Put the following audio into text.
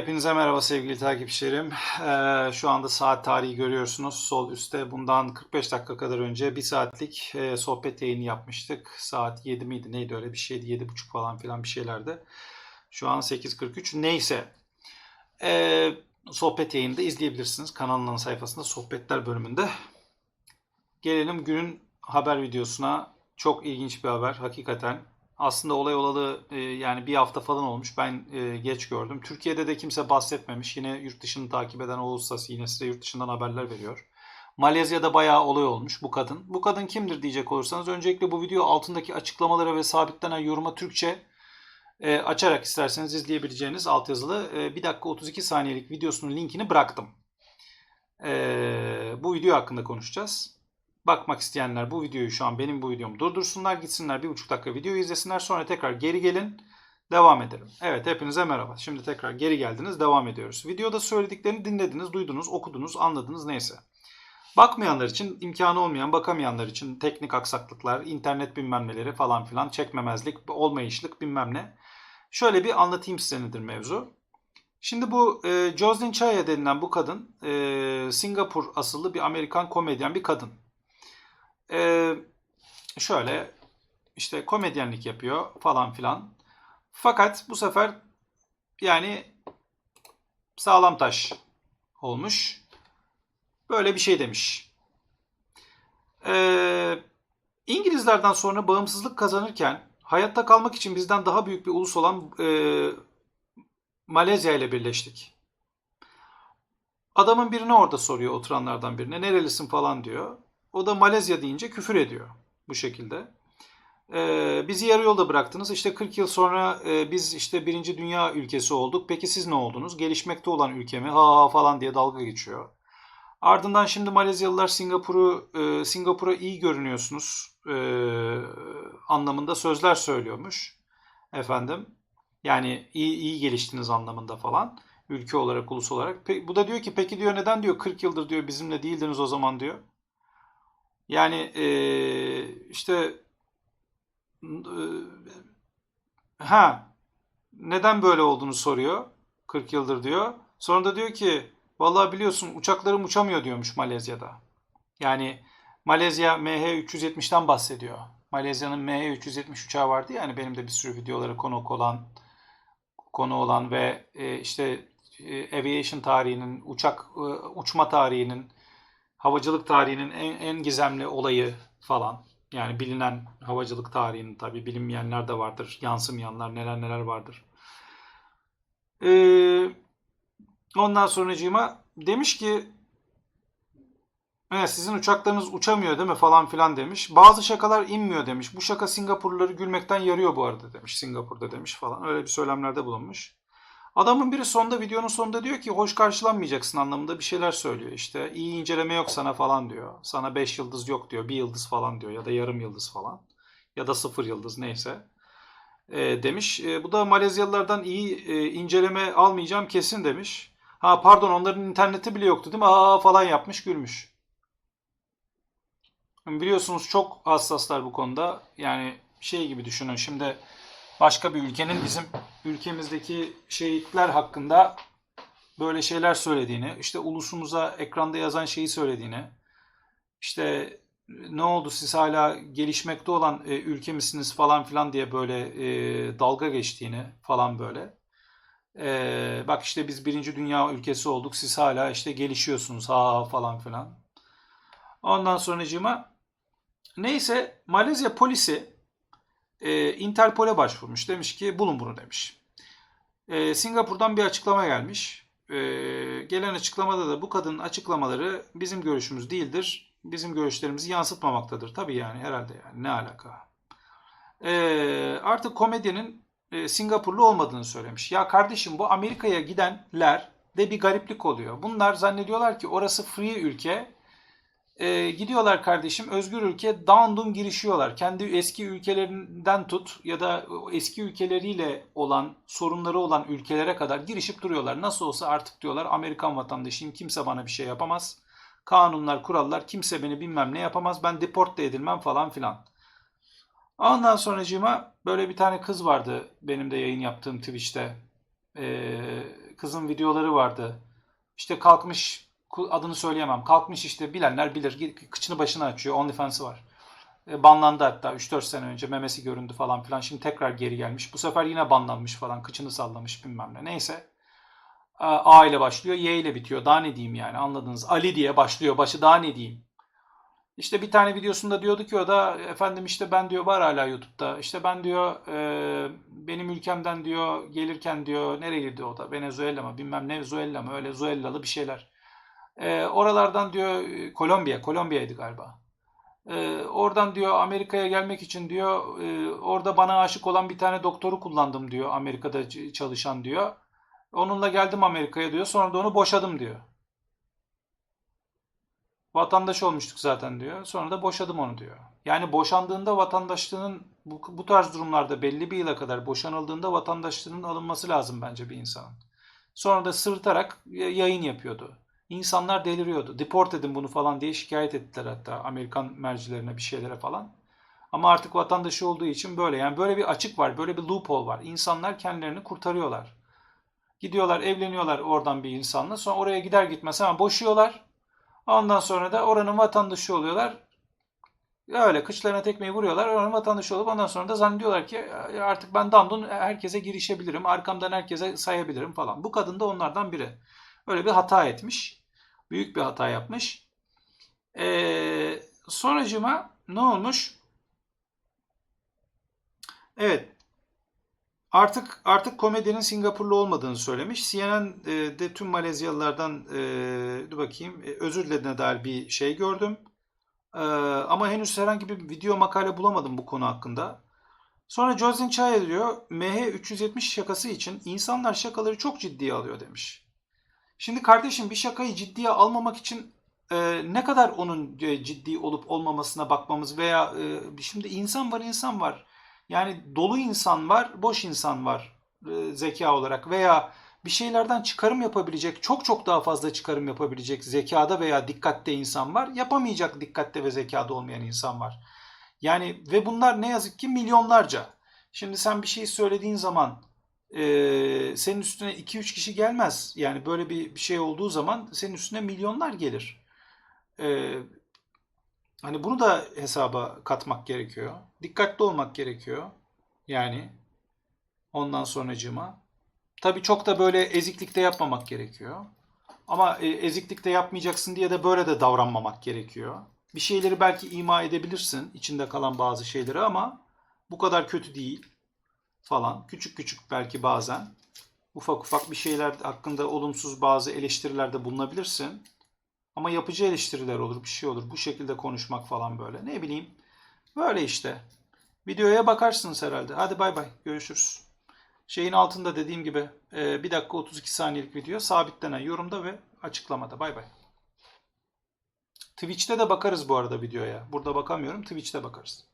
Hepinize merhaba sevgili takipçilerim. Ee, şu anda saat tarihi görüyorsunuz. Sol üstte bundan 45 dakika kadar önce bir saatlik e, sohbet yayını yapmıştık. Saat 7 miydi neydi öyle bir şeydi 7.30 falan filan bir şeylerdi. Şu an 8.43 neyse. Ee, sohbet yayını da izleyebilirsiniz. Kanalın sayfasında sohbetler bölümünde. Gelelim günün haber videosuna. Çok ilginç bir haber hakikaten. Aslında olay olalı e, yani bir hafta falan olmuş. Ben e, geç gördüm. Türkiye'de de kimse bahsetmemiş. Yine yurt dışını takip eden Oğuz yine size yurt dışından haberler veriyor. Malezya'da bayağı olay olmuş bu kadın. Bu kadın kimdir diyecek olursanız öncelikle bu video altındaki açıklamalara ve sabitlenen yoruma Türkçe e, açarak isterseniz izleyebileceğiniz altyazılı e, 1 dakika 32 saniyelik videosunun linkini bıraktım. E, bu video hakkında konuşacağız. Bakmak isteyenler bu videoyu şu an benim bu videomu durdursunlar gitsinler bir buçuk dakika videoyu izlesinler sonra tekrar geri gelin devam edelim. Evet hepinize merhaba. Şimdi tekrar geri geldiniz devam ediyoruz. Videoda söylediklerini dinlediniz, duydunuz, okudunuz, anladınız neyse. Bakmayanlar için, imkanı olmayan, bakamayanlar için teknik aksaklıklar, internet bilmem neleri falan filan, çekmemezlik, olmayışlık bilmem ne. Şöyle bir anlatayım size nedir mevzu. Şimdi bu e, Jocelyn Chaya denilen bu kadın e, Singapur asıllı bir Amerikan komedyen bir kadın. Ee, şöyle işte komedyenlik yapıyor falan filan. Fakat bu sefer yani sağlam taş olmuş. Böyle bir şey demiş. Ee, İngilizlerden sonra bağımsızlık kazanırken hayatta kalmak için bizden daha büyük bir ulus olan e, Malezya ile birleştik. Adamın birine orada soruyor oturanlardan birine nerelisin falan diyor. O da Malezya deyince küfür ediyor bu şekilde. Ee, bizi yarı yolda bıraktınız. İşte 40 yıl sonra e, biz işte birinci dünya ülkesi olduk. Peki siz ne oldunuz? Gelişmekte olan ülke mi? Ha ha falan diye dalga geçiyor. Ardından şimdi Malezyalılar Singapur'u e, Singapur'a iyi görünüyorsunuz e, anlamında sözler söylüyormuş. Efendim. Yani iyi, iyi geliştiniz anlamında falan. Ülke olarak, ulus olarak. Pe- bu da diyor ki peki diyor neden diyor 40 yıldır diyor bizimle değildiniz o zaman diyor. Yani e, işte e, ha neden böyle olduğunu soruyor. 40 yıldır diyor. Sonra da diyor ki vallahi biliyorsun uçaklarım uçamıyor diyormuş Malezya'da. Yani Malezya MH370'ten bahsediyor. Malezya'nın MH370 uçağı vardı yani benim de bir sürü videolara konuk olan konu olan ve e, işte e, aviation tarihinin, uçak e, uçma tarihinin havacılık tarihinin en, en gizemli olayı falan. Yani bilinen havacılık tarihinin tabi bilinmeyenler de vardır. Yansımayanlar neler neler vardır. Ee, ondan sonracığıma demiş ki Evet, sizin uçaklarınız uçamıyor değil mi falan filan demiş. Bazı şakalar inmiyor demiş. Bu şaka Singapurluları gülmekten yarıyor bu arada demiş. Singapur'da demiş falan. Öyle bir söylemlerde bulunmuş. Adamın biri sonunda videonun sonunda diyor ki hoş karşılanmayacaksın anlamında bir şeyler söylüyor işte. iyi inceleme yok sana falan diyor. Sana 5 yıldız yok diyor. 1 yıldız falan diyor ya da yarım yıldız falan. Ya da 0 yıldız neyse. E, demiş. E, bu da Malezyalılardan iyi e, inceleme almayacağım kesin demiş. Ha pardon onların interneti bile yoktu değil mi? Aa falan yapmış gülmüş. Biliyorsunuz çok hassaslar bu konuda. Yani şey gibi düşünün şimdi başka bir ülkenin bizim ülkemizdeki şehitler hakkında böyle şeyler söylediğini, işte ulusumuza ekranda yazan şeyi söylediğini, işte ne oldu siz hala gelişmekte olan e, ülke misiniz falan filan diye böyle e, dalga geçtiğini falan böyle. E, bak işte biz birinci dünya ülkesi olduk siz hala işte gelişiyorsunuz ha falan filan. Ondan sonracığıma neyse Malezya polisi e, Interpol'e başvurmuş. Demiş ki bulun bunu demiş. E, Singapur'dan bir açıklama gelmiş. E, gelen açıklamada da bu kadının açıklamaları bizim görüşümüz değildir. Bizim görüşlerimizi yansıtmamaktadır. Tabii yani herhalde yani ne alaka. E, artık komedyenin e, Singapurlu olmadığını söylemiş. Ya kardeşim bu Amerika'ya gidenler de bir gariplik oluyor. Bunlar zannediyorlar ki orası free ülke e, gidiyorlar kardeşim özgür ülke dağındum girişiyorlar. Kendi eski ülkelerinden tut ya da eski ülkeleriyle olan sorunları olan ülkelere kadar girişip duruyorlar. Nasıl olsa artık diyorlar Amerikan vatandaşıyım kimse bana bir şey yapamaz. Kanunlar, kurallar kimse beni bilmem ne yapamaz. Ben deport da edilmem falan filan. Ondan sonracığıma böyle bir tane kız vardı benim de yayın yaptığım Twitch'te. Ee, kızın videoları vardı. İşte kalkmış adını söyleyemem. Kalkmış işte bilenler bilir. Kıçını başına açıyor. OnlyFans'ı var. E, Banlandı hatta 3-4 sene önce memesi göründü falan filan. Şimdi tekrar geri gelmiş. Bu sefer yine banlanmış falan. Kıçını sallamış bilmem ne. Neyse. A A ile başlıyor. Y ile bitiyor. Daha ne diyeyim yani anladınız. Ali diye başlıyor. Başı daha ne diyeyim. İşte bir tane videosunda diyordu ki o da efendim işte ben diyor var hala YouTube'da. İşte ben diyor e, benim ülkemden diyor gelirken diyor nereydi o da Venezuela mı bilmem ne Venezuela mı öyle Zuellalı bir şeyler. E, oralardan diyor e, Kolombiya, Kolombiya'ydı galiba. E, oradan diyor Amerika'ya gelmek için diyor e, orada bana aşık olan bir tane doktoru kullandım diyor Amerika'da çalışan diyor. Onunla geldim Amerika'ya diyor sonra da onu boşadım diyor. Vatandaş olmuştuk zaten diyor. Sonra da boşadım onu diyor. Yani boşandığında vatandaşlığının bu, bu tarz durumlarda belli bir yıla kadar boşanıldığında vatandaşlığının alınması lazım bence bir insanın. Sonra da sırıtarak y- yayın yapıyordu. İnsanlar deliriyordu. Deport edin bunu falan diye şikayet ettiler hatta Amerikan mercilerine bir şeylere falan. Ama artık vatandaşı olduğu için böyle. Yani böyle bir açık var, böyle bir loophole var. İnsanlar kendilerini kurtarıyorlar. Gidiyorlar, evleniyorlar oradan bir insanla. Sonra oraya gider gitmez hemen boşuyorlar. Ondan sonra da oranın vatandaşı oluyorlar. Öyle kıçlarına tekmeyi vuruyorlar. Oranın vatandaşı olup ondan sonra da zannediyorlar ki "E, artık ben dandun herkese girişebilirim. Arkamdan herkese sayabilirim falan. Bu kadın da onlardan biri. Öyle bir hata etmiş. Büyük bir hata yapmış. Ee, sonracıma ne olmuş? Evet. Artık artık komedinin Singapurlu olmadığını söylemiş. CNN e, tüm Malezyalılardan e, dur bakayım e, özür dilediğine dair bir şey gördüm. E, ama henüz herhangi bir video makale bulamadım bu konu hakkında. Sonra Jocelyn Chaya diyor MH370 şakası için insanlar şakaları çok ciddiye alıyor demiş. Şimdi kardeşim bir şakayı ciddiye almamak için e, ne kadar onun e, ciddi olup olmamasına bakmamız veya e, şimdi insan var insan var. Yani dolu insan var, boş insan var e, zeka olarak veya bir şeylerden çıkarım yapabilecek, çok çok daha fazla çıkarım yapabilecek zekada veya dikkatte insan var. Yapamayacak dikkatte ve zekada olmayan insan var. Yani ve bunlar ne yazık ki milyonlarca. Şimdi sen bir şey söylediğin zaman e, senin üstüne 2-3 kişi gelmez. Yani böyle bir, bir şey olduğu zaman senin üstüne milyonlar gelir. E, Hani bunu da hesaba katmak gerekiyor. Dikkatli olmak gerekiyor. Yani ondan sonracığıma. Tabii çok da böyle eziklikte yapmamak gerekiyor. Ama e, eziklikte yapmayacaksın diye de böyle de davranmamak gerekiyor. Bir şeyleri belki ima edebilirsin, içinde kalan bazı şeyleri ama bu kadar kötü değil falan. Küçük küçük belki bazen ufak ufak bir şeyler hakkında olumsuz bazı eleştirilerde bulunabilirsin. Ama yapıcı eleştiriler olur, bir şey olur. Bu şekilde konuşmak falan böyle. Ne bileyim. Böyle işte. Videoya bakarsınız herhalde. Hadi bay bay. Görüşürüz. Şeyin altında dediğim gibi 1 dakika 32 saniyelik video sabitlenen yorumda ve açıklamada. Bay bay. Twitch'te de bakarız bu arada videoya. Burada bakamıyorum. Twitch'te bakarız.